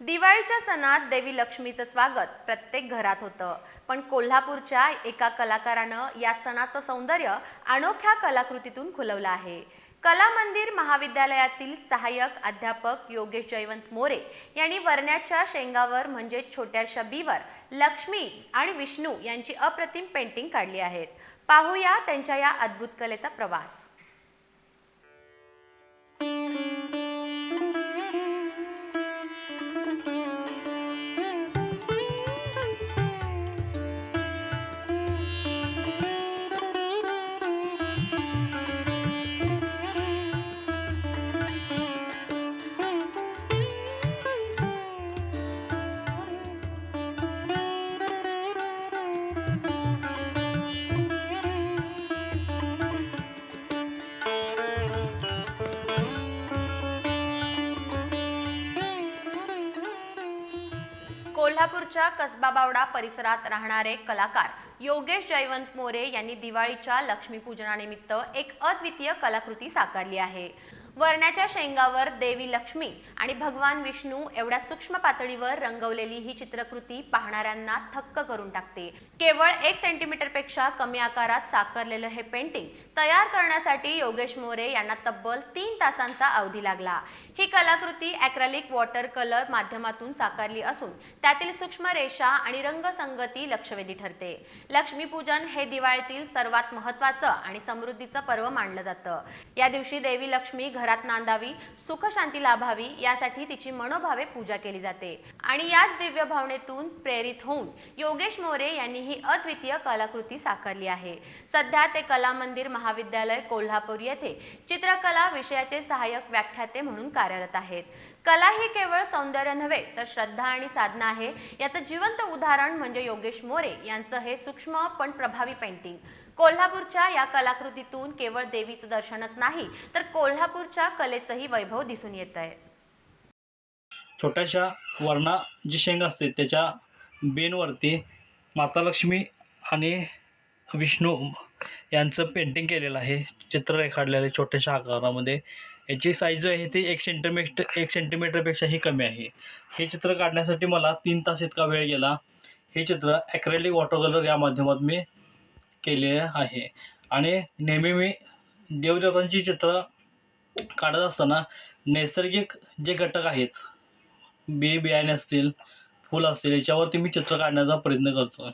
दिवाळीच्या सणात देवी लक्ष्मीचं स्वागत प्रत्येक घरात होतं. पण कोल्हापूरच्या एका कलाकारानं या सणाचं सौंदर्य अनोख्या कलाकृतीतून खुलवलं आहे. कला मंदिर महाविद्यालयातील सहाय्यक अध्यापक योगेश जयवंत मोरे यांनी वरण्याच्या शेंगावर म्हणजे छोट्याशा बीवर लक्ष्मी आणि विष्णू यांची अप्रतिम पेंटिंग काढली आहेत. पाहूया त्यांच्या या अद्भुत कलेचा प्रवास. कोल्हापूरच्या कसबा बावडा परिसरात राहणारे कलाकार योगेश जयवंत मोरे यांनी दिवाळीच्या लक्ष्मीपूजनानिमित्त एक अद्वितीय कलाकृती साकारली आहे. वरण्याच्या शेंगावर देवी लक्ष्मी आणि भगवान विष्णू एवढ्या सूक्ष्म पातळीवर रंगवलेली ही चित्रकृती पाहणाऱ्यांना थक्क करून टाकते. केवळ एक सेंटीमीटरपेक्षा कमी आकारात साकारलेलं हे पेंटिंग तयार करण्यासाठी योगेश मोरे यांना तब्बल तीन तासांचा अवधी लागला. ही कलाकृती अॅक्रॅलिक वॉटर कलर माध्यमातून साकारली असून त्यातील सूक्ष्म रेषा आणि रंगसंगती लक्षवेधी ठरते. लक्ष्मीपूजन हे दिवाळीतील सर्वात महत्वाचं आणि समृद्धीचं पर्व मानलं जातं. या दिवशी देवी लक्ष्मी घर घरात नांदावी सुख शांती लाभावी यासाठी तिची मनोभावे पूजा केली जाते. आणि याच दिव्य भावनेतून प्रेरित होऊन योगेश मोरे यांनी ही अद्वितीय कलाकृती साकारली आहे. सध्या ते कला मंदिर महाविद्यालय कोल्हापूर येथे चित्रकला विषयाचे सहाय्यक व्याख्याते म्हणून कार्यरत आहेत. कला ही केवळ सौंदर्य नव्हे तर श्रद्धा आणि साधना आहे. याचं जिवंत उदाहरण म्हणजे योगेश मोरे यांचं हे सूक्ष्म पण प्रभावी पेंटिंग कोल्हापूरच्या या कलाकृतीतून केवळ देवीचं दर्शनच नाही तर कोल्हापूरच्या कलेचंही वैभव दिसून येत आहे. छोट्याशा वरणा जी शेंग असते त्याच्या बेनवरती माता लक्ष्मी आणि विष्णू यांचं पेंटिंग केलेलं आहे चित्र रेखाडलेलं आहे छोट्याशा आकारामध्ये. याची साईज जो आहे ती एक सेंटीमीटर एक सेंटीमीटरपेक्षाही कमी आहे. हे चित्र काढण्यासाठी मला तीन तास इतका वेळ गेला. हे चित्र ॲक्रेलिक वॉटर कलर या माध्यमात मी केले आहे. आणि नेहमी मी देवदेवतांची चित्र काढत असताना नैसर्गिक जे घटक आहेत बी बियाणे असतील फुल असतील याच्यावरती मी चित्र काढण्याचा प्रयत्न करतो